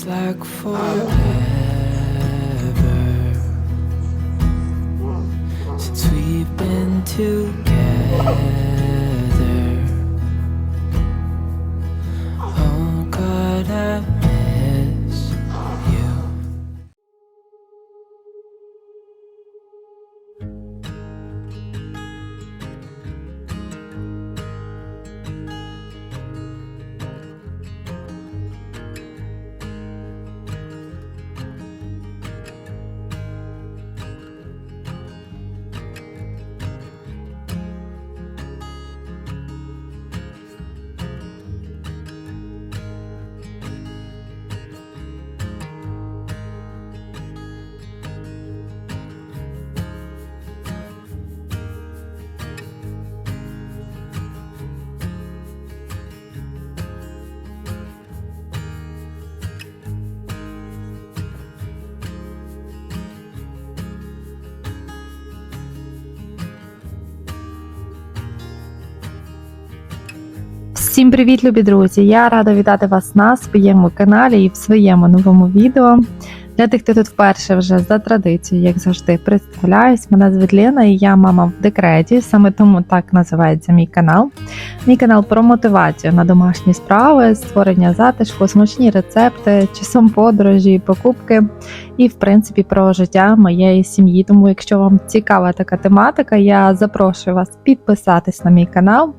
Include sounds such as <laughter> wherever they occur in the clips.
Seems like forever since we've been together. Всім привіт, любі друзі! Я рада вітати вас на своєму каналі і в своєму новому відео. Для тих, хто тут вперше вже за традицією, як завжди, представляюсь. Мене звуть Лена і я мама в декреті. Саме тому так називається мій канал. Мій канал про мотивацію на домашні справи, створення затишку, смачні рецепти, часом подорожі, покупки і, в принципі, про життя моєї сім'ї. Тому, якщо вам цікава така тематика, я запрошую вас підписатись на мій канал,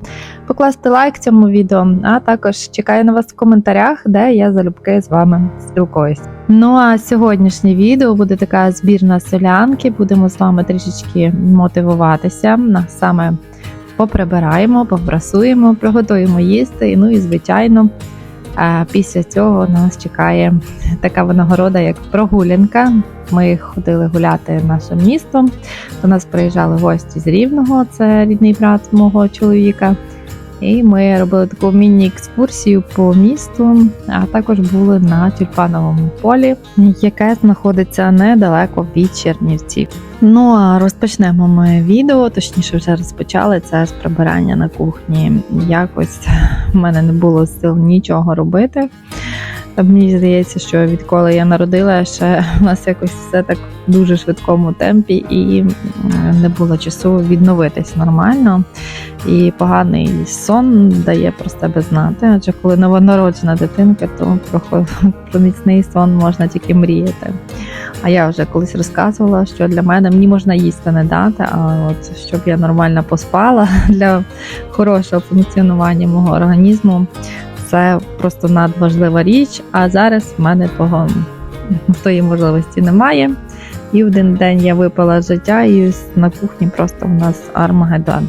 покласти лайк цьому відео, а також чекаю на вас в коментарях, де я залюбки з вами спілкуюсь. Ну а сьогоднішнє відео буде така збірна солянки. Будемо з вами трішечки мотивуватися на саме поприбираємо, попрасуємо, приготуємо їсти. Ну і звичайно. А після цього нас чекає така винагорода, як прогулянка. Ми ходили гуляти нашим містом. До нас приїжджали гості з Рівного, це рідний брат мого чоловіка. І ми робили таку міні-екскурсію по місту, а також були на тюльпановому полі, яке знаходиться недалеко від Чернівців. Ну а розпочнемо ми відео, точніше, вже розпочали це з прибирання на кухні. Якось в мене не було сил нічого робити. Мені здається, що відколи я народила, ще у нас якось все так в дуже швидкому темпі, і не було часу відновитись нормально. І поганий сон дає про себе знати. Адже коли новонароджена дитинка, то про, про міцний сон можна тільки мріяти. А я вже колись розказувала, що для мене мені можна їсти не дати, а от щоб я нормально поспала <laughs> для хорошого функціонування мого організму, це просто надважлива річ. А зараз в мене того тої можливості немає. І один день я випила з життя, і на кухні просто у нас армагеддон.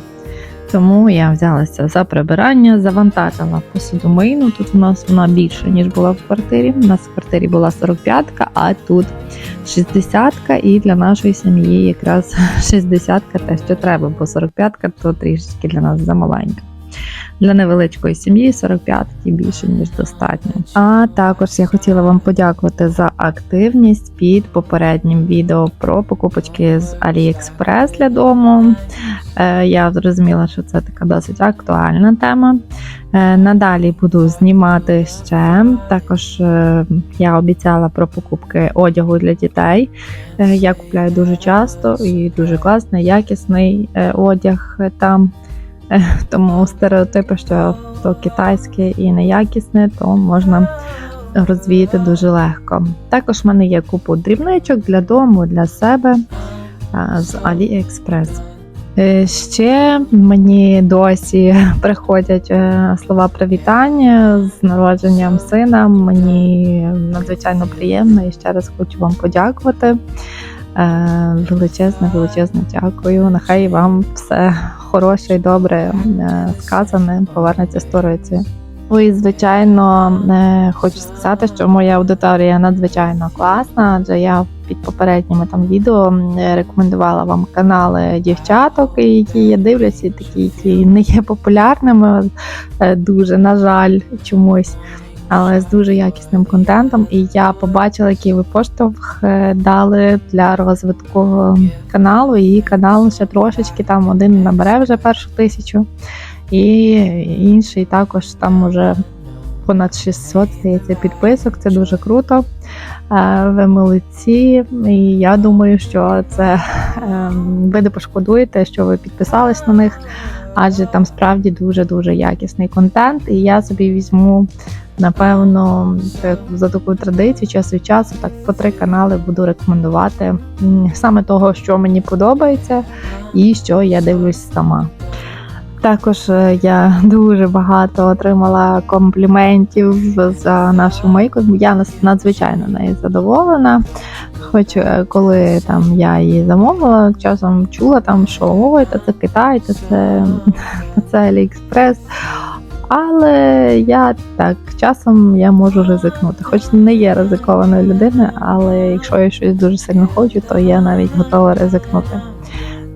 Тому я взялася за прибирання, завантажила посудомийну. Тут у нас вона більше, ніж була в квартирі. У нас в квартирі була 45-ка, а тут 60-ка, і для нашої сім'ї якраз <laughs> 60-ка те, що треба, бо 45-ка то трішечки для нас замаленька. Для невеличкої сім'ї 45 більше ніж достатньо. А також я хотіла вам подякувати за активність під попереднім відео про покупочки з AliExpress для дому. Е, Я зрозуміла, що це така досить актуальна тема. Е, Надалі буду знімати ще. Також е, я обіцяла про покупки одягу для дітей. Я купляю дуже часто і дуже класний, якісний одяг там. <laughs> Тому стереотипи, що то китайське і неякісне, то можна розвіяти дуже легко. Також в мене є купу дрібничок для дому, для себе з AliExpress. Е, Ще мені досі <laughs> приходять е, слова привітання з народженням сина. Мені надзвичайно приємно і ще раз хочу вам подякувати. Е, Величезне, величезне дякую. Нехай вам все хороше і добре е, сказане повернеться сторицею. Ну і звичайно, е, хочу сказати, що моя аудиторія надзвичайно класна, адже я під попередніми там відео рекомендувала вам канали дівчаток, які я дивлюся, такі, які не є популярними, е, дуже, на жаль, чомусь. Але з дуже якісним контентом, і я побачила, який ви поштовх е, дали для розвитку каналу. І канал ще трошечки там один набере вже першу тисячу, і інший також там уже понад 600 здається, підписок. Це дуже круто. Е, Ви молодці. І я думаю, що це ем, ви не пошкодуєте, що ви підписались на них, адже там справді дуже дуже якісний контент. І я собі візьму. Напевно, за таку традицію час від часу так по три канали буду рекомендувати саме того, що мені подобається, і що я дивлюсь сама. Також е, я <laughs> дуже багато отримала компліментів за нашу мийку. Я надзвичайно нею задоволена. Хоч е, коли там я її замовила, часом чула там, що ой, та це Китай, та це, <laughs> та це Аліекспрес. Але я так часом я можу ризикнути. Хоч не є ризикованою людиною, але якщо я щось дуже сильно хочу, то я навіть готова ризикнути.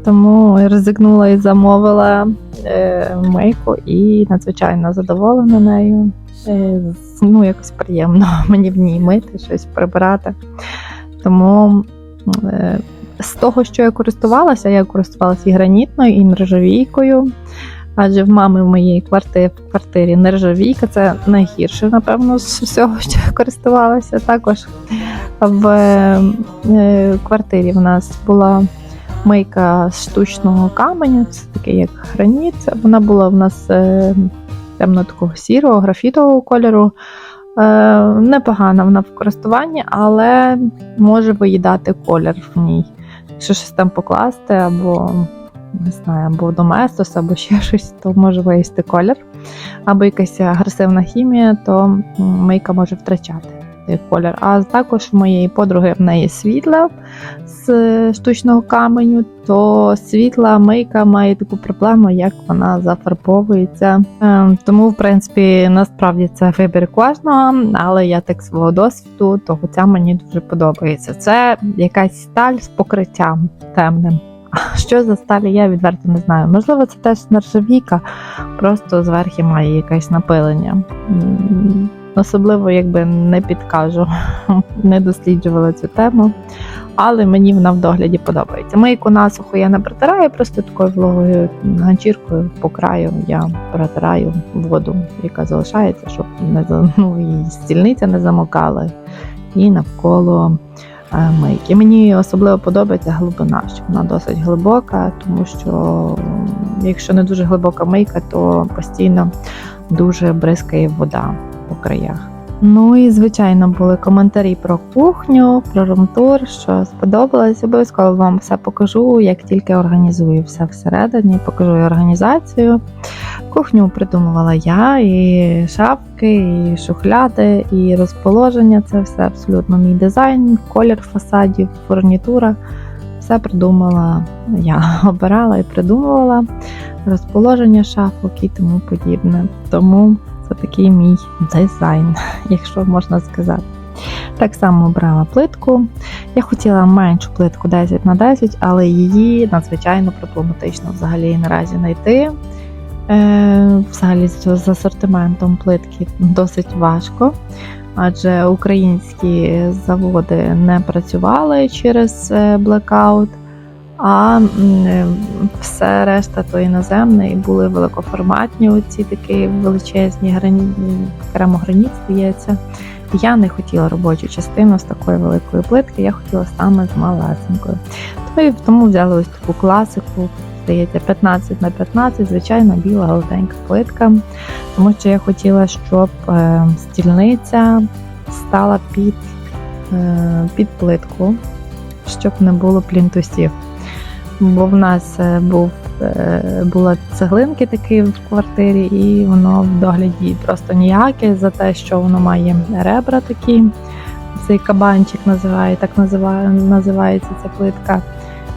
Тому ризикнула і замовила е, мийку і надзвичайно задоволена нею. Е, ну, якось приємно <laughs> мені в ній мити, щось прибирати. Тому е, з того, що я користувалася, я користувалася і гранітною, і нержавійкою. Адже в мами в моїй квартирі, квартирі нержавійка це найгірше, напевно, з всього, що я користувалася. Також в е, квартирі в нас була мийка з штучного каменю, це таке як граніт. Вона була в нас е, темно такого сірого, графітового кольору. Е, непогана вона в користуванні, але може виїдати колір в ній. Якщо щось там покласти, або не знаю, або доместос, або ще <laughs> щось, то може виїсти колір. Або якась агресивна хімія, то м, мийка може втрачати колір. А також моєї подруги в неї світла з штучного каменю, то світла мийка має таку проблему, як вона зафарбовується. Е, Тому, в принципі, насправді це вибір кожного, але я так свого досвіду, то ця мені дуже подобається. Це якась сталь з покриттям темним. Що за сталі, я відверто не знаю. Можливо, це теж нержавійка, просто зверху має якесь напилення. Особливо якби не підкажу, <laughs> не досліджувала цю тему, але мені вона в догляді подобається. Мийку насухо я не протираю, просто такою вологою ганчіркою по краю я протираю воду, яка залишається, щоб не <laughs> ну, і стільниця не замокала, і навколо е, мийки. Мені особливо подобається глибина, що вона досить глибока, тому що якщо не дуже глибока мийка, то постійно дуже бризкає вода по краях. Ну і звичайно були коментарі про кухню, про румтур, що сподобалось. Обов'язково вам все покажу, як тільки організую все всередині, покажу і організацію. Кухню придумувала я, і шафки, і шухляди, і розположення. Це все абсолютно мій дизайн, колір фасадів, фурнітура. Все придумала я, <laughs> обирала і придумувала розположення шафок і тому подібне. Тому такий мій дизайн, <laughs> якщо можна сказати. Так само брала плитку. Я хотіла меншу плитку 10 на 10, але її надзвичайно проблематично взагалі наразі знайти. Е, взагалі з асортиментом плитки досить важко, адже українські заводи не працювали через блекаут, а все решта то іноземне і були великоформатні оці такі величезні грані... керамограніт, здається. Я не хотіла робочу частину з такої великої плитки, я хотіла саме з малесенькою. Тому взяли ось таку класику, здається, 15 на 15, звичайно, біла гладенька плитка. Тому що я хотіла, щоб е, стільниця стала під, е, під плитку, щоб не було плінтусів. Бо в нас е, був, е, була цеглинки такі в квартирі, і воно в догляді просто ніяке за те, що воно має ребра такі. Цей кабанчик називає, так називає, називається ця плитка.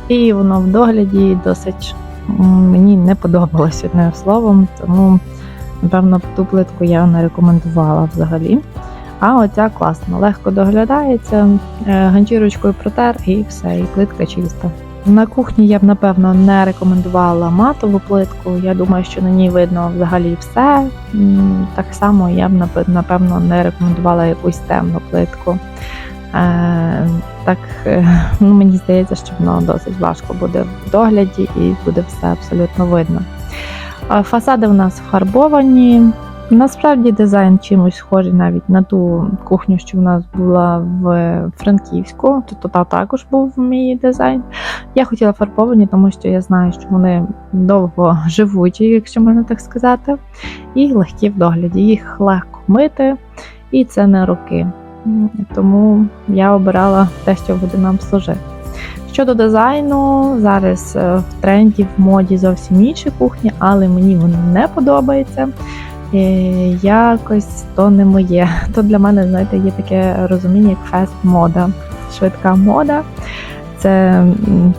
І воно в догляді досить мені не подобалось одним словом, тому напевно ту плитку я не рекомендувала взагалі. А оця класно, легко доглядається, е, ганчірочкою протер і все, і плитка чиста. На кухні я б напевно не рекомендувала матову плитку. Я думаю, що на ній видно взагалі все. Так само я б напевно не рекомендувала якусь темну плитку. Е, Так е, ну, мені здається, що воно досить важко буде в догляді і буде все абсолютно видно. Е, Фасади в нас фарбовані, Насправді дизайн чимось схожий навіть на ту кухню, що в нас була в Франківську. Тобто та також був мій дизайн. Я хотіла фарбовані, тому що я знаю, що вони довго <laughs> живуть, якщо можна так сказати, і легкі в догляді. Їх легко мити, і це не роки. Тому я обирала те, що буде нам служити. Щодо дизайну, зараз е, в тренді в моді зовсім інші кухні, але мені вони не подобаються. Е, Якось то не моє. <laughs> То для мене, знаєте, є таке розуміння, як фест-мода, швидка мода. Це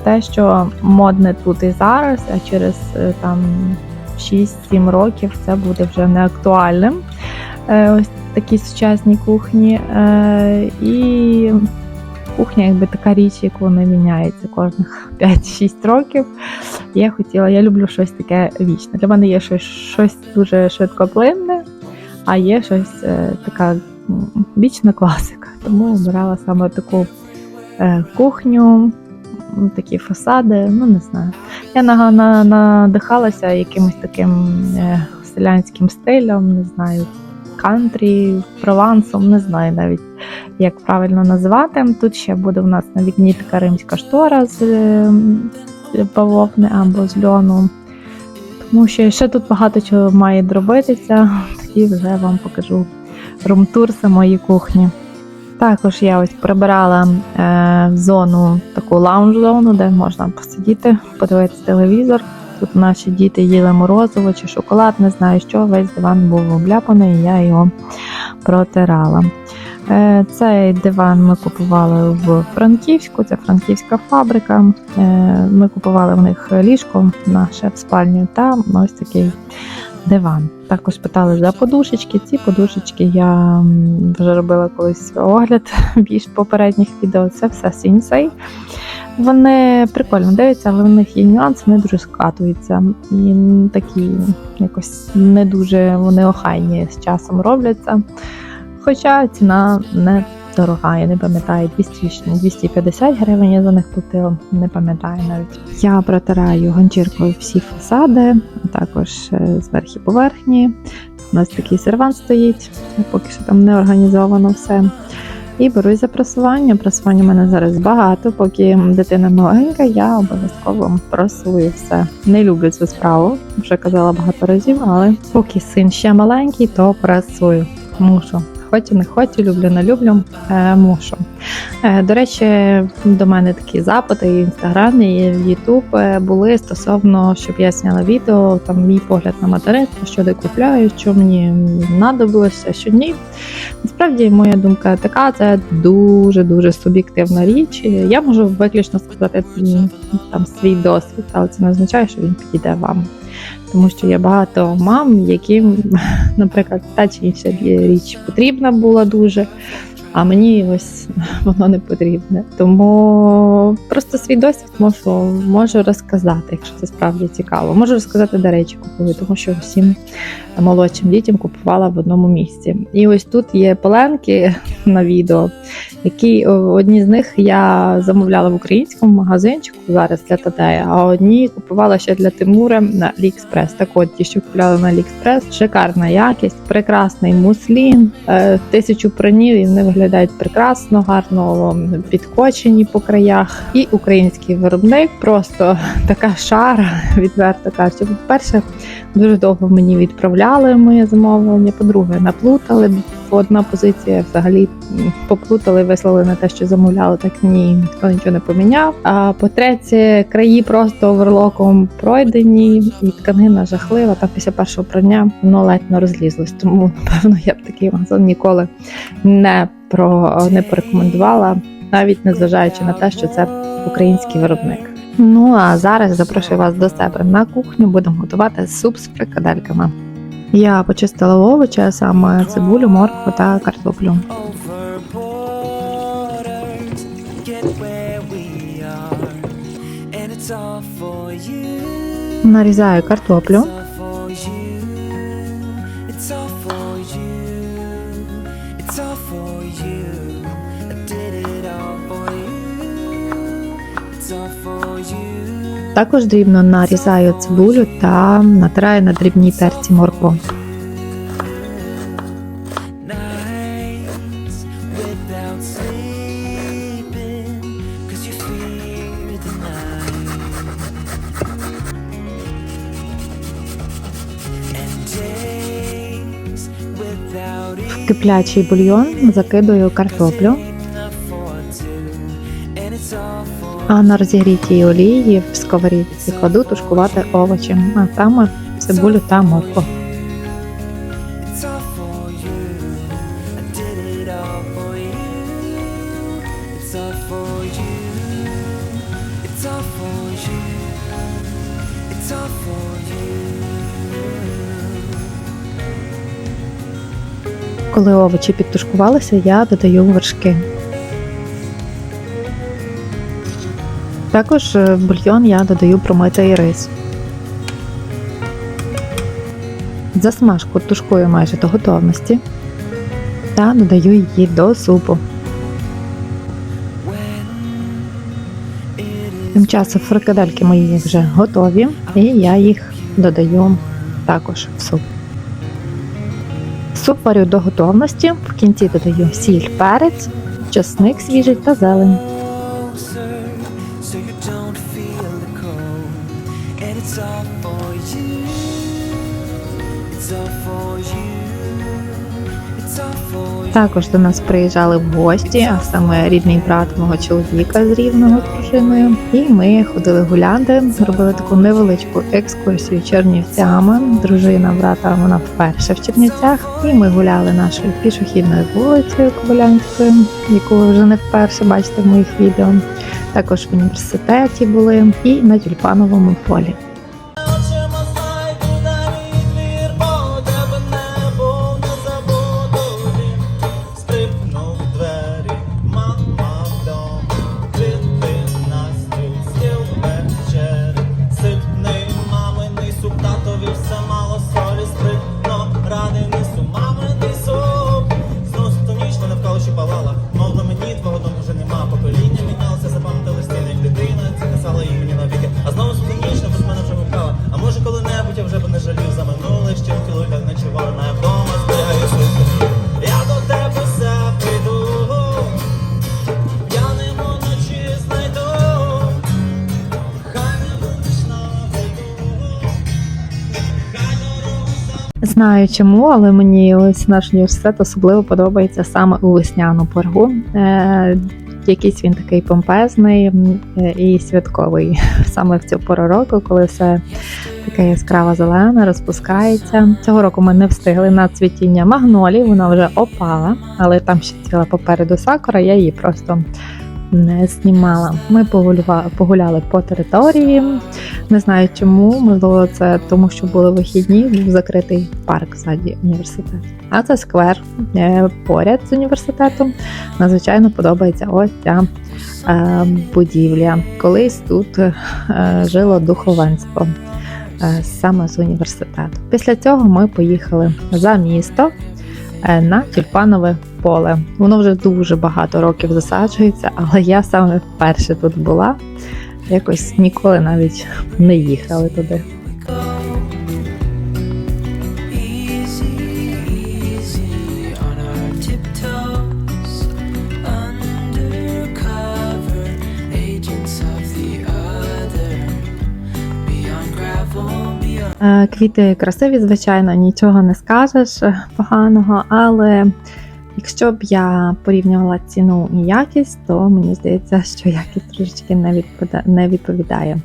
те, що модне тут і зараз, а через е, там 6-7 років це буде вже не актуальним. Е, Ось такі сучасні кухні. І кухня, якби така річ, яку не міняється кожних <laughs> 5-6 років. Я хотіла, я люблю щось таке вічне. Для мене є щось, щось дуже швидкоплинне, а є щось е, така вічна класика. Тому обирала саме таку е, кухню, такі фасади. Ну не знаю. Я нага- на, надихалася якимось таким е, селянським стилем, не знаю, кантрі, провансом, не знаю навіть як правильно називати. Тут ще буде у нас на вікні така римська штора з е, бавовни або з льону. Тому що ще тут багато чого має дробитися, тоді вже вам покажу румтур самої кухні. Також я ось прибирала е, зону, таку лаунж-зону, де можна посидіти, подивитися телевізор. Тут наші діти їли морозиво чи шоколад, не знаю що, весь диван був обляпаний, і я його протирала. Е, Цей диван ми купували в Франківську, це франківська фабрика. Е, Ми купували в них ліжко на шеф-спальню та ось такий диван. Також питали за подушечки. Ці подушечки я вже робила колись огляд <laughs> більш попередніх відео. Це все сінсей. Вони прикольно дивляться, але в них є нюанс, вони дуже скатуються. І такі якось не дуже вони охайні з часом робляться. Хоча ціна не дорога, я не пам'ятаю, 200, 250 гривень я за них платила, не пам'ятаю навіть. Я протираю ганчіркою всі фасади, а також е, зверху поверхні. У нас такий сервант стоїть, поки що там не організовано все. І берусь за прасування. Прасування в мене зараз багато, поки дитина маленька, я обов'язково прасую все. Не люблю цю справу, вже казала багато разів, але поки син ще маленький, то прасую. Мушу. Хочу, не хочу, люблю, не люблю, е, мушу. Е, до речі, до мене такі запити і в інстаграмі, і в Ютуб е, були стосовно, щоб я зняла відео, там мій погляд на материнство, що де купляю, що мені знадобилося, що ні. Насправді, моя думка така, це дуже дуже суб'єктивна річ. Я можу виключно сказати там свій досвід, але це не означає, що він підійде вам. Тому що є багато мам, яким, <laughs> наприклад, та чи інша річ потрібна була дуже, а мені ось <laughs> воно не потрібне. Тому просто свій досвід можу, можу розказати, якщо це справді цікаво. Можу розказати, де речі купую, тому що всім молодшим дітям купувала в одному місці. І ось тут є пеленки <laughs> на відео, які одні з них я замовляла в українському магазинчику зараз для Тадея, а одні купувала ще для Тимура на AliExpress. Так от ті, що купляла на AliExpress, шикарна якість, прекрасний муслін, е, тисячу пранів, і вони виглядають прекрасно, гарно підкочені по краях. І український виробник просто <laughs> така шара, <laughs> відверто кажучи. По-перше, дуже довго мені відправляли моє замовлення. По-друге, наплутали. Одна позиція взагалі поплутали, вислали на те, що замовляли, так ні, ніхто нічого не поміняв. А по-третє, краї просто оверлоком пройдені, і тканина жахлива. Там після першого прання воно ледь не розлізлось. Тому <laughs> напевно я б такий магазин ніколи не про не порекомендувала, навіть незважаючи на те, що це український виробник. Ну а зараз запрошую вас до себе на кухню. Будемо готувати суп з фрикадельками. Я почистила овочі, саме цибулю, моркву та картоплю. over borders, Також дрібно нарізаю цибулю та натираю на дрібній перці моркву. Киплячий бульйон закидую картоплю, а на розігрітій олії сковорідці кладу тушкувати овочі, а саме цибулю та моркву. Коли овочі підтушкувалися, я додаю вершки. Також е, в бульйон я додаю промитий рис. Засмажку тушкую майже до готовності та додаю її до супу. Тим часом фрикадельки мої вже готові, і я їх додаю також в суп. Суп варю до готовності. В кінці додаю сіль, перець, чесник свіжий та зелень. Також до нас приїжджали в гості, а саме рідний брат мого чоловіка з рівного з дружиною. І ми ходили гуляти, зробили таку невеличку екскурсію Чернівцями. Дружина брата вона вперше в Чернівцях. І ми гуляли нашою пішохідною вулицею Кобилянською, яку ви вже не вперше бачите в моїх відео. Також в університеті були і на тюльпановому полі. Знаю чому, але мені ось наш університет особливо подобається саме у весняну поргу. Е, якийсь він такий помпезний е, і святковий <laughs> саме в цю пору року, коли все таке яскраво зелене, розпускається. Цього року ми не встигли на цвітіння магнолій, вона вже опала, але там ще ціла попереду сакура, я її просто не знімала. Ми погуляли по території. Не знаю чому, можливо, це тому, що були вихідні, був закритий парк ззаді університету. А це сквер е, поряд з університетом. Надзвичайно подобається ось ця е, будівля. Колись тут е, жило духовенство саме з університету. Після цього ми поїхали за місто на тюльпанове поле. Воно вже дуже багато років засаджується, але я саме вперше тут була. Якось ніколи навіть не їхали туди. Квіти красиві, звичайно, нічого не скажеш поганого, але якщо б я порівнювала ціну і якість, то мені здається, що якість трошечки не відповідає. Не відповідає.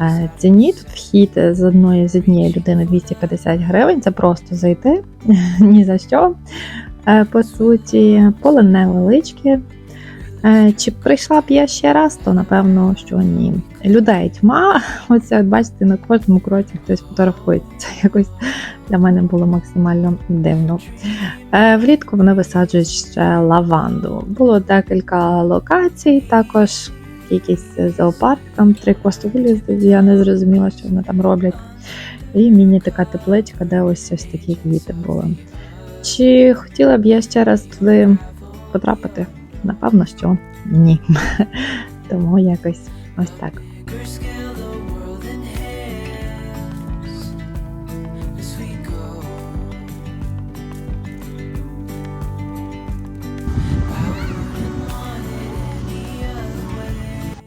Е, Ціні тут вхід з одної з однієї людини 250 гривень. Це просто зайти <laughs> ні за що. Е, По суті, поле невеличке. Е, Чи прийшла б я ще раз, то напевно, що ні. Людей тьма. <laughs> Оце бачите, на кожному кроці хтось фотографується. Це <laughs> якось для мене було максимально дивно. Е, Влітку вони висаджують ще лаванду. Було декілька локацій, також якийсь зоопарк, там три квастовулі, я не зрозуміла, що вони там роблять. І міні така тепличка, де ось ось такі квіти були. Чи хотіла б я ще раз туди потрапити? Напевно, що ні. <laughs> Тому якось ось так.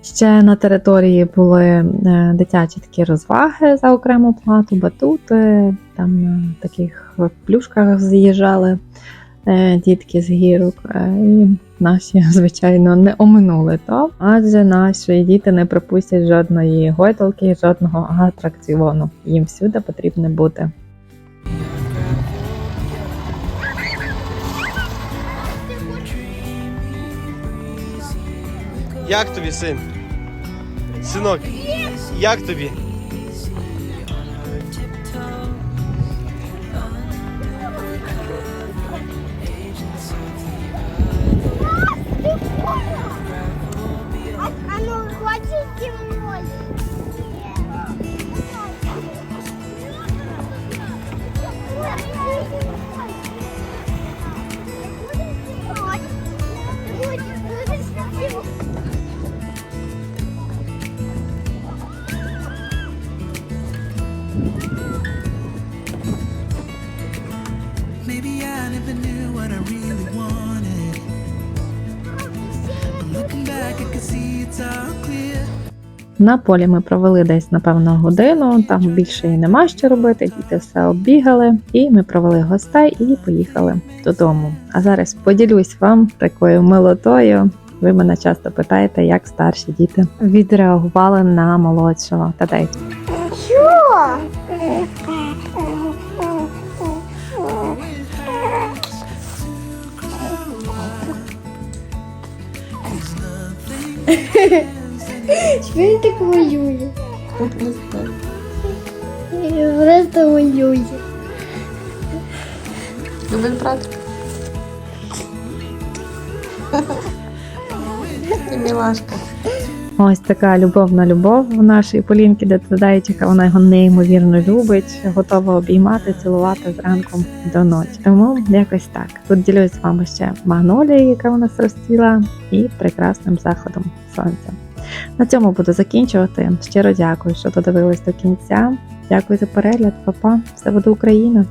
Ще на території були е, дитячі такі розваги за окрему плату, батути, там на таких плюшках з'їжджали дітки з гірок. е, І наші, <laughs> звичайно, не оминули то, адже наші діти не пропустять жодної гойдалки, жодного атракціону. Їм всюди потрібно бути. Як тобі, син? Синок, як тобі? А, ну хочешь зимой? Maybe На полі ми провели десь напевно годину. Там більше і нема що робити. Діти все оббігали, і ми провели гостей і поїхали додому. А зараз поділюсь вам такою милотою. Ви мене часто питаєте, як старші діти відреагували на молодшого Тадейчика. Чё? Чего я так воюю? Я просто воюю. Любить брат. Ти мілашка. Ось така любовна любов у нашої Полінки до Тадейчика. Вона його неймовірно любить, готова обіймати, цілувати зранку до ночі. Тому якось так. Тут ділюсь з вами ще магнолією, яка у нас розцвіла, і прекрасним заходом сонця. На цьому буду закінчувати. Щиро дякую, що додивились до кінця. Дякую за перегляд, Па-па. Все буде Україна!